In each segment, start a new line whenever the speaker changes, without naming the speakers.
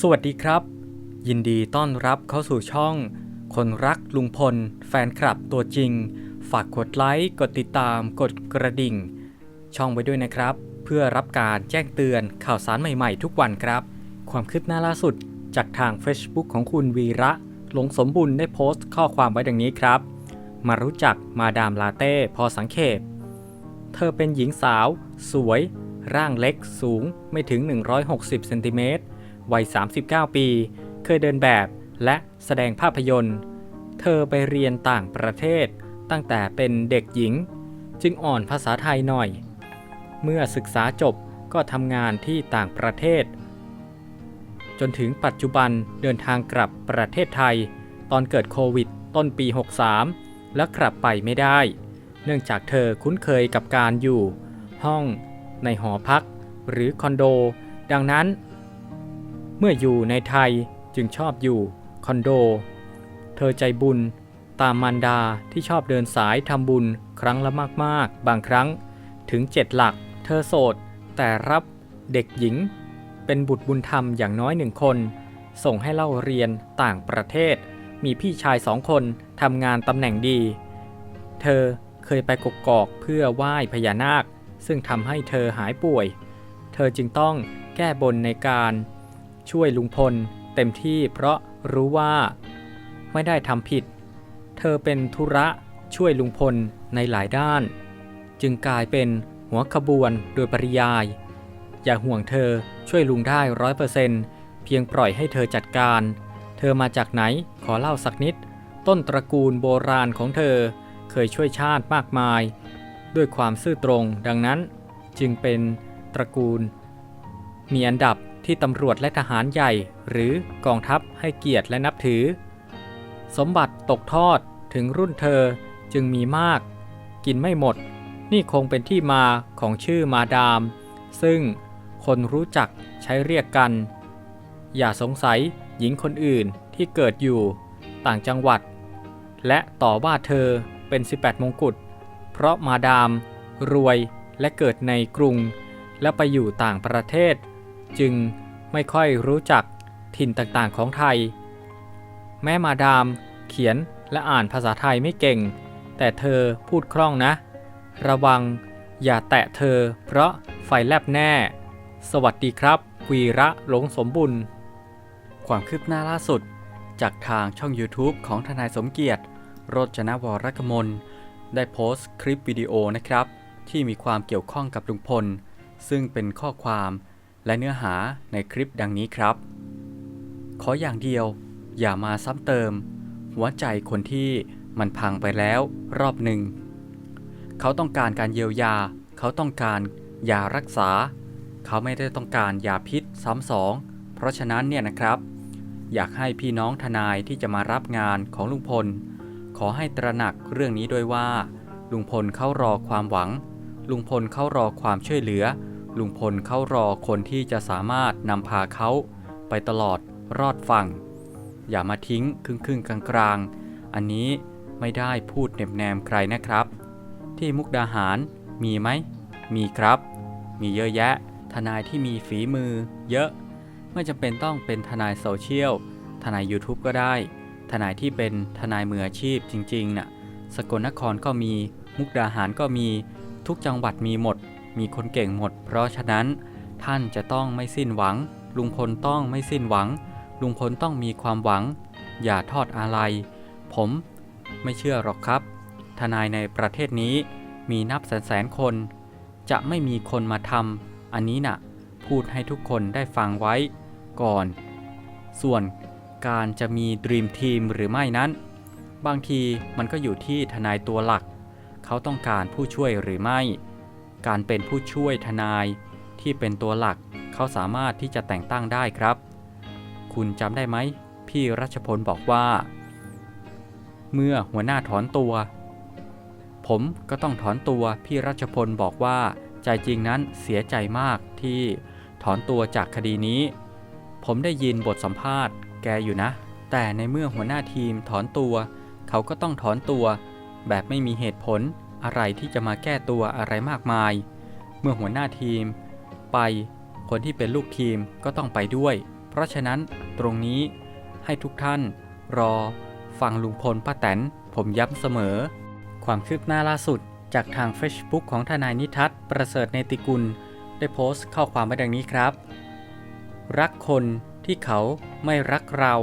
สวัสดีครับ ยินดีต้อนรับเข้าสู่ช่อง คนรักลุงพล แฟนคลับตัวจริง ฝากกดไลค์ กดติดตาม กดกระดิ่ง ช่องไว้ด้วยนะครับ เพื่อรับการแจ้งเตือนข่าวสารใหม่ๆ ทุกวันครับ ความคืบหน้าล่าสุดจากทาง Facebook ของคุณวีระ หลงสมบุญได้โพสต์ข้อความไว้ดังนี้ครับ มารู้จักมาดามลาเต้พอสังเขปเธอเป็นหญิงสาว สวย ร่างเล็กสูงไม่ถึง 160เซนติเมตร วัย 39 ปี เคยเดินแบบและแสดงภาพยนตร์ เธอไปเรียนต่างประเทศตั้งแต่เป็นเด็กหญิง จึงอ่อนภาษาไทยหน่อย เมื่อศึกษาจบก็ทำงานที่ต่างประเทศ จนถึงปัจจุบันเดินทางกลับประเทศไทย ตอนเกิดโควิดต้นปี 63 และกลับไปไม่ได้ เนื่องจากเธอคุ้นเคยกับการอยู่ ห้อง ในหอพัก หรือคอนโด ดังนั้น เมื่ออยู่ในไทยจึงชอบอยู่คอนโด เธอใจบุญ ตามมารดาที่ชอบเดินสายทำบุญครั้งละมากๆ บางครั้งถึงเจ็ดหลัก เธอโสด แต่รับเด็กหญิง เป็นบุตรบุญธรรมอย่างน้อยหนึ่งคน ส่งให้เล่าเรียนต่างประเทศ มีพี่ชายสองคนทำงานตำแหน่งดี เธอเคยไปกกอกเพื่อไหว้พญานาค ซึ่งทำให้เธอหายป่วย เธอจึงต้องแก้บนในการ ช่วยลุงพล เต็มที่เพราะรู้ว่าไม่ได้ทำผิด เธอเป็นธุระช่วยลุงพลในหลายด้าน จึงกลายเป็นหัวขบวนโดยปริยาย อย่าห่วงเธอช่วยลุงได้ร้อยเปอร์เซนต์เพียงปล่อยให้เธอจัดการ เธอมาจากไหนขอเล่าสักนิด ต้นตระกูลโบราณของเธอเคยช่วยชาติมากมาย ด้วยความซื่อตรงดังนั้นจึงเป็นตระกูล มีอันดับ ที่ตำรวจและทหารใหญ่ หรือกองทัพให้เกียรติและนับถือ สมบัติตกทอดถึงรุ่นเธอจึงมีมาก กินไม่หมด นี่คงเป็นที่มาของชื่อมาดาม ซึ่งคนรู้จักใช้เรียกกัน อย่าสงสัยหญิงคนอื่นที่เกิดอยู่ต่างจังหวัด และต่อว่าเธอเป็น 18 มงกุฎเพราะมาดาม รวยและเกิดในกรุง และไปอยู่ต่างประเทศ จึง ไม่ค่อยรู้จักถิ่นต่างๆของไทย แม่มาดาม เขียนและอ่านภาษาไทยไม่เก่ง แต่เธอพูดคล่องนะ ระวังอย่าแตะเธอ เพราะไฟแลบแน่ สวัสดีครับวีระหลงสมบุญ ความคืบหน้าล่าสุด จากทางช่อง YouTube ของทนายสมเกียรติโรจนวรกมล ได้โพสต์คลิปวิดีโอนะครับ ที่มีความเกี่ยวข้องกับลุงพล ซึ่งเป็นข้อความ และเนื้อหาในคลิปดังนี้ครับ ขออย่างเดียวอย่ามาซ้ำเติม หัวใจคนที่มันพังไปแล้วรอบหนึ่ง เขาต้องการการเยียวยา เขาต้องการยารักษา เขาไม่ได้ต้องการยาพิษซ้ำสอง เพราะฉะนั้นเนี่ยนะครับ อยากให้พี่น้องทนายที่จะมารับงานของลุงพล ขอให้ตระหนักเรื่องนี้ด้วยว่า ลุงพลเขารอความหวัง ลุงพลเขารอความช่วยเหลือ ลุงพลเขารอคนที่จะสามารถนำพาเขาไปตลอดรอดฝั่ง อย่ามาทิ้งครึ่งครึ่งกลางกลางๆ อันนี้ไม่ได้พูดเน็บแนมใครนะครับ ที่มุกดาหารมีไหม มีครับ มีเยอะแยะ ทนายที่มีฝีมือ เยอะ ไม่จำเป็นต้องเป็นทนายโซเชียล ทนาย YouTube ก็ได้ ทนายที่เป็นทนายมืออาชีพจริงๆน่ะ สกลนครก็มี มุกดาหารก็มี ทุกจังหวัดมีหมด มีคนเก่งหมด เพราะฉะนั้น ท่านจะต้องไม่สิ้นหวัง ลุงพลต้องไม่สิ้นหวัง ลุงพลต้องมีความหวัง อย่าทอดอะไร ผมไม่เชื่อหรอกครับ ทนายในประเทศนี้มีนับแสนแสนคน จะไม่มีคนมาทำอันนี้น่ะ พูดให้ทุกคนได้ฟังไว้ ก่อน ส่วนการจะมีด e ีมทีมหรือไม่นั้น บางทีมันก็อยู่ที่ทนายตัวหลัก เขาต้องการผู้ช่วยหรือไม่ การเป็นผู้ช่วยทนายที่เป็นตัวหลักเขาสามารถที่จะแต่งตั้งได้ครับ คุณจำได้ไหม พี่รัชพลบอกว่า เมื่อหัวหน้าถอนตัว ผมก็ต้องถอนตัวพี่รัชพลบอกว่าใจจริงนั้นเสียใจมากที่ถอนตัวจากคดีนี้ ผมได้ยินบทสัมภาษณ์แกอยู่นะ แต่ในเมื่อหัวหน้าทีมถอนตัว เขาก็ต้องถอนตัว แบบไม่มีเหตุผล อะไรที่จะมาแก้ตัวอะไรมากมาย เมื่อหัวหน้าทีม ไป คนที่เป็นลูกทีมก็ต้องไปด้วย เพราะฉะนั้นตรงนี้ให้ทุกท่าน รอ ฟังลุงพลป้าแตน ผมย้ำเสมอ ความคืบหน้าล่าสุด จากทาง Facebook ของทนายนิทัศน์ประเสริฐเนติกุล ได้โพสต์ข้อความไว้ดังนี้ครับ รักคนที่เขาไม่รักเรา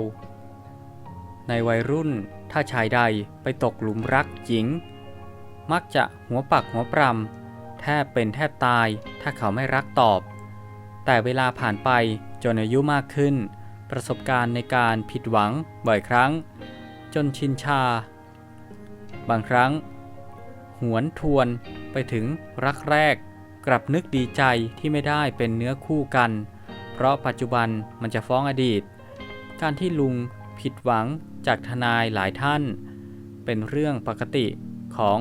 ในวัยรุ่นถ้าชายใดไปตกหลุมรักหญิง มักจะหัวปักหัวปรำแทบเป็นแทบตายถ้าเขาไม่รักตอบ แต่เวลาผ่านไปจนอายุมากขึ้น ประสบการณ์ในการผิดหวังบ่อยครั้ง จนชินชา บางครั้ง หวนทวนไปถึงรักแรก กลับนึกดีใจที่ไม่ได้เป็นเนื้อคู่กัน เพราะปัจจุบันมันจะฟ้องอดีต การที่ลุงผิดหวังจากทนายหลายท่าน เป็นเรื่องปกติของ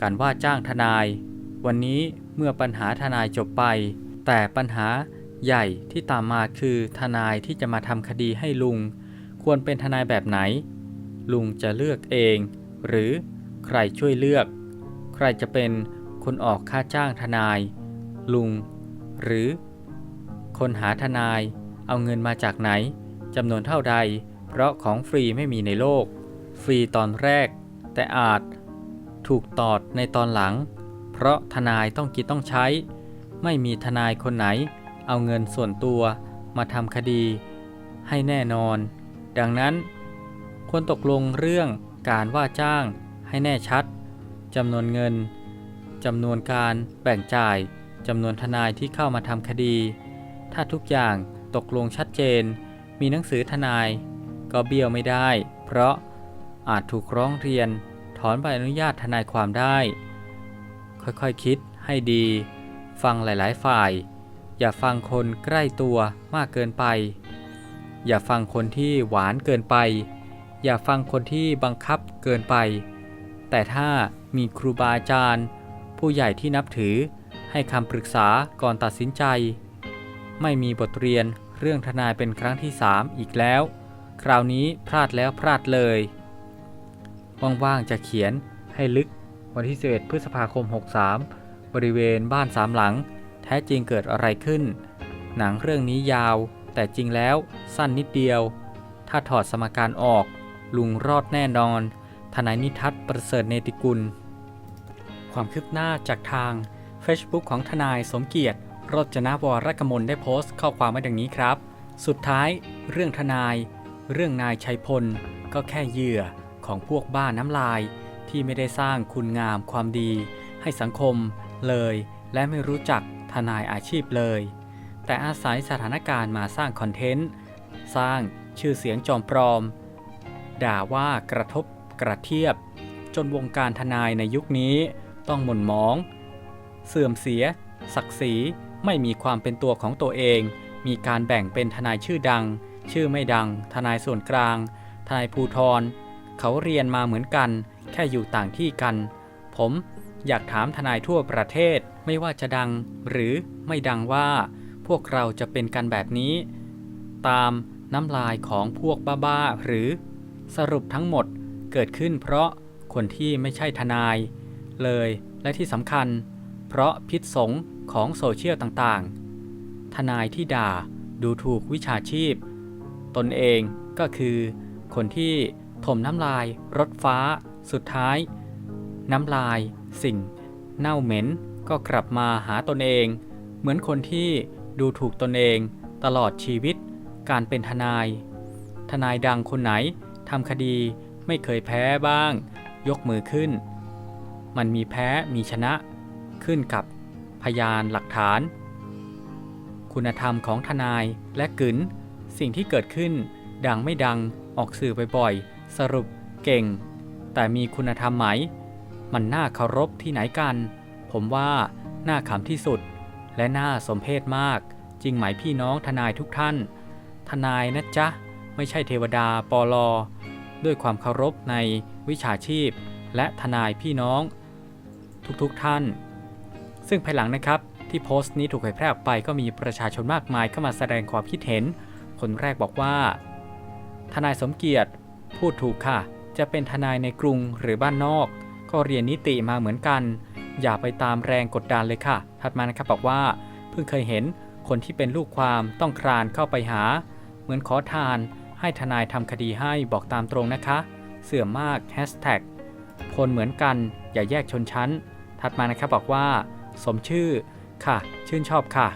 การว่าจ้างทนาย วันนี้เมื่อปัญหาทนายจบไป แต่ปัญหาใหญ่ที่ตามมาคือทนายที่จะมาทำคดีให้ลุง ควรเป็นทนายแบบไหน ลุงจะเลือกเอง หรือใครช่วยเลือก ใครจะเป็นคนออกค่าจ้างทนาย ลุง หรือ คนหาทนายเอาเงินมาจากไหนจำนวนเท่าใด เพราะของฟรีไม่มีในโลก ฟรีตอนแรก แต่อาจ ถูกตอดในตอนหลัง เพราะทนายต้องกินต้องใช้ ไม่มีทนายคนไหน เอาเงินส่วนตัวมาทำคดี ให้แน่นอน ดังนั้น ควรตกลงเรื่องการว่าจ้างให้แน่ชัดจำนวนเงินจำนวนการแบ่งจ่ายจำนวนทนายที่เข้ามาทำคดี ถ้าทุกอย่างตกลงชัดเจน มีหนังสือทนาย ก็เบี้ยวไม่ได้ เพราะอาจถูกร้องเรียน อนใบอนุญาตทนายความได้ ค่อยๆคคิดให้ดี ฟังหลายๆฝ่าย อย่าฟังคนใกล้ตัวมากเกินไป อย่าฟังคนที่หวานเกินไป อย่าฟังคนที่บังคับเกินไป แต่ถ้ามีครูบาอาจารย์ ผู้ใหญ่ที่นับถือให้คำปรึกษาก่อนตัดสินใจ ไม่มีบทเรียนเรื่องทนายเป็นครั้งที่ 3 อีกแล้ว คราวนี้พลาดแล้วพลาดเลย ว่างๆจะเขียนให้ลึกวันที่ 11 พฤษภาคม 63 บริเวณบ้านสามหลัง แท้จริงเกิดอะไรขึ้น หนังเรื่องนี้ยาว แต่จริงแล้วสั้นนิดเดียว ถ้าถอดสมการออก ลุงรอดแน่นอน ทนายนิทัศน์ประเสริฐเนติกุล ความคืบหน้าจากทาง Facebook ของทนายสมเกียรติรจนวรกมลได้โพสต์ข้อความไว้ดังนี้ครับ สุดท้าย เรื่องทนาย เรื่องนายชัยพล ก็แค่เหยื่อ ของพวกบ้าน้ำลาย ที่ไม่ได้สร้างคุณงามความดี ให้สังคมเลย และไม่รู้จักทนายอาชีพเลย แต่อาศัยสถานการณ์มาสร้างคอนเทนต์ สร้างชื่อเสียงจอมปลอม ด่าว่ากระทบกระเทียบ จนวงการทนายในยุคนี้ต้องหม่นหมอง เสื่อมเสีย ศักดิ์ศรีไม่มีความเป็นตัวของตัวเอง มีการแบ่งเป็นทนายชื่อดัง ชื่อไม่ดัง ทนายส่วนกลาง ทนายภูทร เขาเรียนมาเหมือนกัน แค่อยู่ต่างที่กัน ผมอยากถามทนายทั่วประเทศไม่ว่าจะดังหรือไม่ดังว่า พวกเราจะเป็นกันแบบนี้ ตามน้ำลายของพวกบ้าๆหรือสรุปทั้งหมดเกิดขึ้นเพราะคนที่ไม่ใช่ทนาย เลยและที่สำคัญ เพราะพิษสงของโซเชียลต่างๆ ทนายที่ด่าดูถูกวิชาชีพ ตนเองก็คือคนที่ ถมน้ำลาย รถฟ้า สุดท้าย น้ำลาย สิ่ง เน่าเหม็น ก็กลับมาหาตนเอง เหมือนคนที่ดูถูกตนเอง ตลอดชีวิต การเป็นทนาย ทนายดังคนไหนทำคดีไม่เคยแพ้บ้าง ยกมือขึ้น มันมีแพ้มีชนะ ขึ้นกับพยานหลักฐาน คุณธรรมของทนายและกึนสิ่งที่เกิดขึ้น ดังไม่ดังออกสื่อบ่อยๆ สรุปเก่ง แต่มีคุณธรรมไหม มันน่าเคารพที่ไหนกัน ผมว่าน่าขำที่สุด และน่าสมเพชมาก จริงไหมพี่น้องทนายทุกท่าน ทนายนะจ๊ะ ไม่ใช่เทวดาปอลอ ด้วยความเคารพในวิชาชีพ และทนายพี่น้อง ทุกๆทท่าน ซึ่งภายหลังนะครับที่โพสต์นี้ถูกเผยแพร่ออกไปก็มีประชาชนมากมายเข้ามาแสดงความคิดเห็น คนแรกบอกว่า ทนายสมเกียรติ พูดถูกค่ะ จะเป็นทนายในกรุงหรือบ้านนอก ก็เรียนนิติมาเหมือนกัน อย่าไปตามแรงกดดันเลยค่ะ ถัดมานะครับบอกว่า เพิ่งเคยเห็นคนที่เป็นลูกความต้องคลานเข้าไปหา เหมือนขอทานให้ทนายทำคดีให้บอกตามตรงนะคะ เสื่อมมากแฮชแท็กคนเหมือนกันอย่าแยกชนชั้น ถัดมานะครับบอกว่า สมชื่อค่ะ ชื่นชอบค่ะ